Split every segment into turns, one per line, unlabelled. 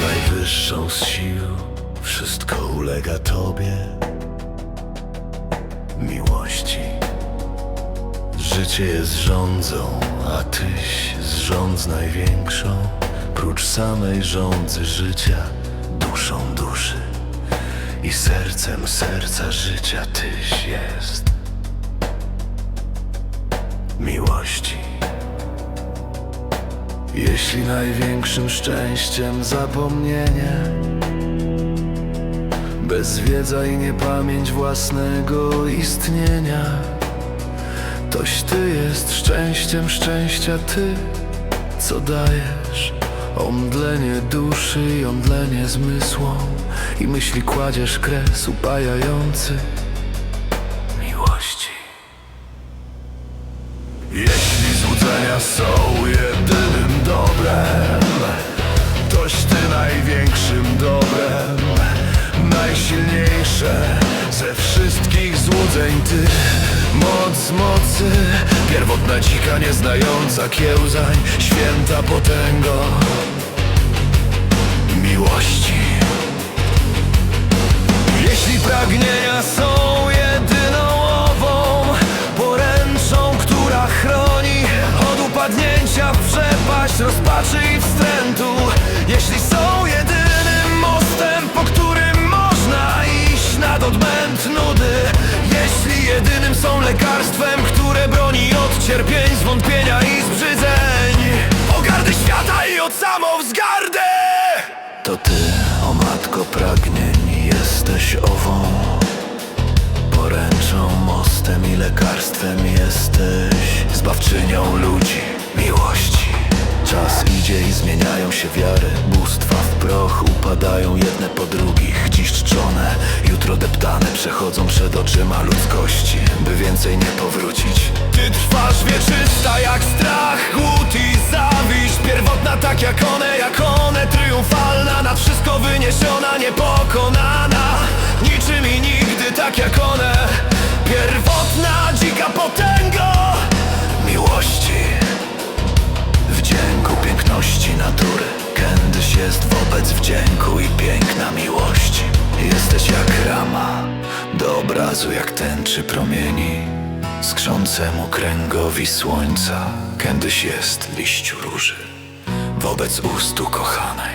najwyższą z sił. Wszystko ulega Tobie. Miłości. Życie jest rządzą, a Tyś zrządz największą. Prócz samej rządzy życia Duszą duszy. I sercem serca życia Tyś jest. Miłości jeśli największym szczęściem zapomnienie Bezwiedza i niepamięć własnego istnienia. Toś Ty jest szczęściem szczęścia Ty, co dajesz? Omdlenie duszy i omdlenie zmysłom I myśli kładziesz kres upajający miłości. Jeśli złudzenia są jedynym dobrem. Toś Ty największym dobrem. Najsilniejsze ze wszystkich złudzeń Ty. Moc mocy, pierwotna dzika nieznająca kiełzań Święta potęgo. Miłości. Jeśli pragnienia są jedyną ową Poręczą, która chroni Od upadnięcia w przepaść Rozpaczy i wstrętu. Jeśli są jedynym mostem Po którym można iść nad odmęt nudy. Jeśli jedynym są lekarstwem Które broni od cierpień, zwątpienia i zbrzydzeń. Pogardy świata i od samowzgardy to ty, o matko pragnień, jesteś ową. Poręczą, mostem i lekarstwem jesteś. Zbawczynią ludzi, miłości Czas idzie i zmieniają się wiary. Bóstwa w proch upadają jedne po drugich Dziś czczone, jutro deptane Przechodzą przed oczyma ludzkości By więcej nie powrócić. Ty trwasz wieczysta jak strach, głód i zawiść. Pierwotna tak jak one, jak one Triumfalna, nad wszystko wyniesiona, niepokonana. Niczym i nigdy tak jak one. Pierwotna, Jest wobec wdzięku i piękna miłości Jesteś jak rama Do obrazu jak tęczy promieni. Skrzącemu kręgowi słońca Kędyś jest liściu róży Wobec ustu kochanej.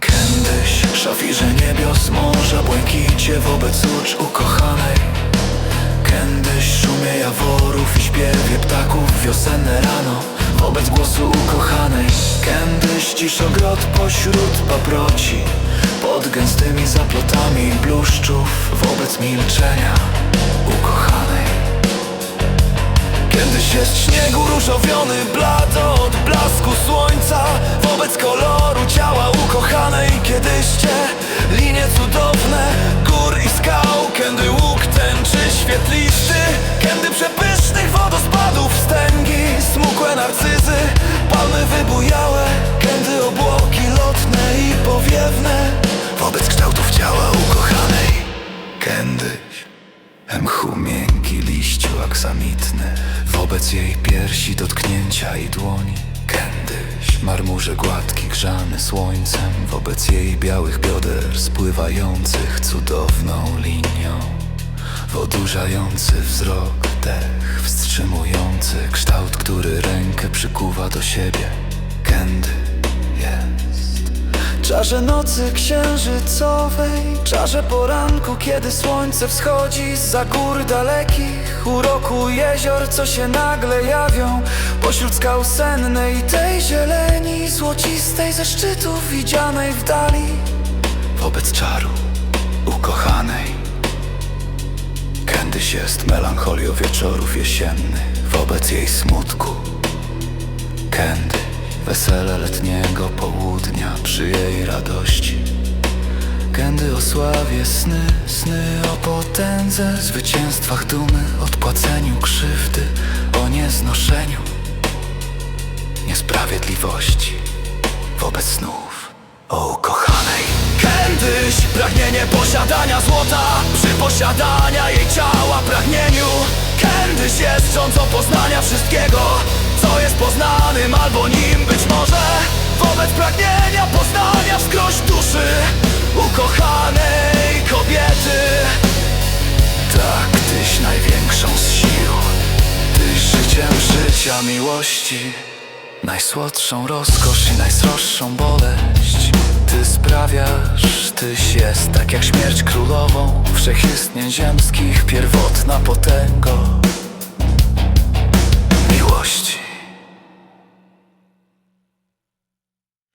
Kędyś szafirze niebios morza Błękicie wobec ucz ukochanej. Kędyś szumie jaworów i śpiewie ptaków Wiosenne rano wobec głosu ukochanej. Kędyś ciszogrod pośród paproci. Pod gęstymi zaplotami bluszczów Wobec milczenia ukochanej. Kiedyś jest śniegu różowiony blado od blasku słońca. Wobec koloru ciała ukochanej Kiedyście. Linie cudowne gór i skał. Kiedy łuk tęczy świetlisty. Kiedy przepysznych Smukłe narcyzy, palmy wybujałe Kiedy obłoki lotne i powiewne. Wobec kształtów ciała ukochanej. Kiedyś Mchu miękki liściu aksamitny. Wobec jej piersi dotknięcia i dłoni. Kędyś marmurze gładki grzany słońcem. Wobec jej białych bioder spływających cudowną linią. Odurzający wzrok, dech wstrzymujący Kształt, który rękę przykuwa do siebie. Kędy jest. Czarze nocy księżycowej Czarze poranku, kiedy słońce wschodzi za gór dalekich Uroku jezior, co się nagle jawią Pośród skał sennej tej zieleni Złocistej ze szczytów widzianej w dali. Wobec czaru ukochanej Kiedyś jest melancholio wieczorów jesiennych Wobec jej smutku. Kędy, wesele letniego południa przy jej radości. Kędy o sławie sny, sny o potędze Zwycięstwach dumy, odpłaceniu krzywdy O nieznoszeniu niesprawiedliwości Wobec snów o ukochanej Kędyś pragnienie posiadania złota. Przy posiadania jej ciała pragnieniu. Kędyś jest rządzą poznania wszystkiego Co jest poznanym albo nim. Być może Wobec pragnienia poznania wskroś duszy Ukochanej kobiety. Tak, tyś największą z sił Tyś życiem życia miłości. Najsłodszą rozkosz i najsroższą boleść sprawiasz, tyś jest tak jak śmierć królową. Wszechistnień ziemskich pierwotna potęgo Miłości